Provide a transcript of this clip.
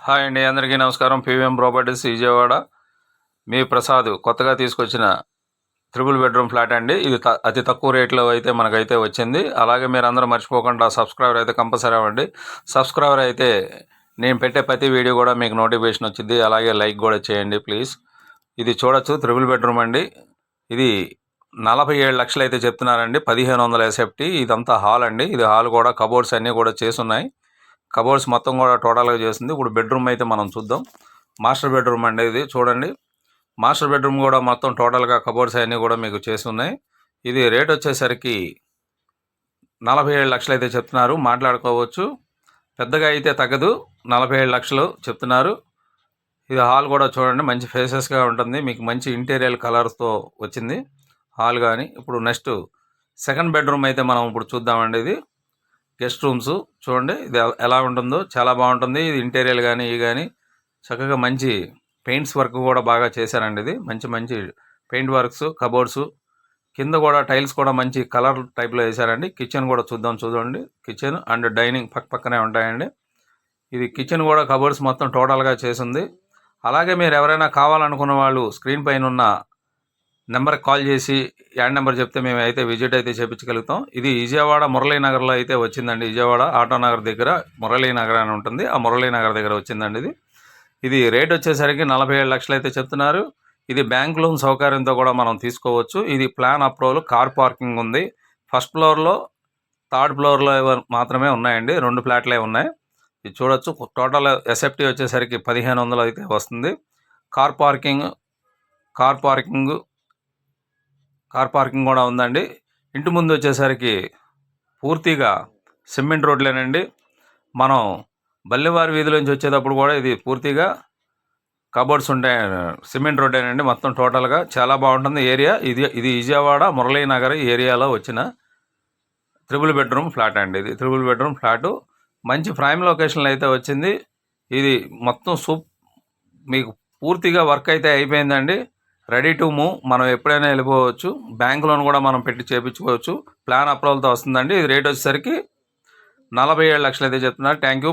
Hi అండి అందరికీ నమస్కారం. PVM properties Vijayawada. మీ ప్రసాద్ కొత్తగా తీసుకొచ్చిన త్రిబుల్ బెడ్రూమ్ ఫ్లాట్ అండి. ఇది త- అతి తక్కువ రేట్లో అయితే మనకైతే వచ్చింది. అలాగే మీరు అందరూ మర్చిపోకుండా సబ్స్క్రైబర్ అయితే కంపల్సరీ అవ్వండి. సబ్స్క్రైబర్ అయితే నేను పెట్టే ప్రతి వీడియో కూడా మీకు నోటిఫికేషన్ వచ్చింది. అలాగే లైక్ కూడా చేయండి ప్లీజ్. ఇది చూడొచ్చు త్రిబుల్ బెడ్రూమ్ అండి. ఇది నలభై ఏడు లక్షలు అయితే చెప్తున్నారండి. పదిహేను వందల ఎస్ఎఫ్టీ ఇదంతా హాల్ అండి. ఇది హాల్ కూడా కబోర్డ్స్ అన్నీ కూడా చేసున్నాయి. కబోర్డ్స్ మొత్తం కూడా టోటల్గా చేసింది. ఇప్పుడు బెడ్రూమ్ అయితే మనం చూద్దాం. మాస్టర్ బెడ్రూమ్ అండి ఇది. చూడండి. మాస్టర్ బెడ్రూమ్ కూడా మొత్తం టోటల్గా కబోర్డ్స్ అన్నీ కూడా మీకు చేసి ఉన్నాయి. ఇది రేట్ వచ్చేసరికి నలభై ఏడు లక్షలు అయితే చెప్తున్నారు. మాట్లాడుకోవచ్చు. పెద్దగా అయితే తగ్గదు. నలభై ఏడు లక్షలు చెప్తున్నారు. ఇది హాల్ కూడా చూడండి. మంచి ఫేసెస్గా ఉంటుంది. మీకు మంచి ఇంటీరియర్ కలర్స్తో వచ్చింది. హాల్ కానీ ఇప్పుడు నెక్స్ట్ సెకండ్ బెడ్రూమ్ అయితే మనం ఇప్పుడు చూద్దామండి ఇది. గెస్ట్ రూమ్స్ చూడండి. ఇది ఎలా ఉంటుందో చాలా బాగుంటుంది. ఇది ఇంటీరియర్ కానీ ఇవి కానీ చక్కగా మంచి పెయింట్స్ వర్క్ కూడా బాగా చేశారండి ఇది. మంచి మంచి పెయింట్ వర్క్స్ కబోర్డ్స్. కింద కూడా టైల్స్ కూడా మంచి కలర్ టైప్లో వేశారండి. కిచెన్ కూడా చూద్దాం చూడండి. కిచెన్ అండ్ డైనింగ్ పక్క పక్కనే ఉంటాయండి. ఇది కిచెన్ కూడా కబోర్డ్స్ మొత్తం టోటల్గా చేసింది. అలాగే మీరు ఎవరైనా కావాలనుకున్న వాళ్ళు స్క్రీన్ పైన ఉన్న నెంబర్కి కాల్ చేసి యాడ్ నెంబర్ చెప్తే మేము అయితే విజిట్ అయితే చేపించగలుగుతాం. ఇది విజయవాడ మురళీనగర్లో అయితే వచ్చిందండి. విజయవాడ ఆటోనగర్ దగ్గర మురళీనగర్ అని ఉంటుంది. ఆ మురళీనగర్ దగ్గర వచ్చిందండి ఇది. ఇది రేట్ వచ్చేసరికి నలభై ఏడు లక్షలు అయితే చెప్తున్నారు. ఇది బ్యాంక్ లోన్ సౌకర్యంతో కూడా మనం తీసుకోవచ్చు. ఇది ప్లాన్ అప్రూవల్ కార్ పార్కింగ్ ఉంది. ఫస్ట్ ఫ్లోర్లో థర్డ్ ఫ్లోర్లో మాత్రమే ఉన్నాయండి. రెండు ఫ్లాట్లే ఉన్నాయి. ఇది చూడొచ్చు. టోటల్ ఎస్ఎఫ్టీ వచ్చేసరికి పదిహేను వందలు అయితే వస్తుంది. Car parking car parking car parking కూడా ఉందండి. ఇంటి ముందు వచ్చేసరికి పూర్తిగా సిమెంట్ రోడ్లేనండి. మనం బల్లివారి వీధిలోంచి వచ్చేటప్పుడు కూడా ఇది పూర్తిగా కబోర్డ్స్ ఉంటాయి సిమెంట్ రోడ్డేనండి. మొత్తం టోటల్గా చాలా బాగుంటుంది ఏరియా. ఇది ఇది విజయవాడ మురళీ నగర్ ఏరియాలో వచ్చిన త్రిబుల్ బెడ్రూమ్ ఫ్లాట్ అండి ఇది. Triple bedroom flat. మంచి ప్రైమ్ లొకేషన్లో అయితే వచ్చింది. ఇది మొత్తం సూప్ మీకు పూర్తిగా వర్క్ అయితే అయిపోయిందండి. Ready to move. మనం ఎప్పుడైనా వెళ్ళిపోవచ్చు. బ్యాంక్ లోన్ కూడా మనం పెట్టి చేపించుకోవచ్చు. ప్లాన్ అప్రూవల్తో వస్తుందండి. ఇది రేట్ వచ్చేసరికి నలభై ఏడు లక్షలు అయితే చెప్తున్నారు. Thank you.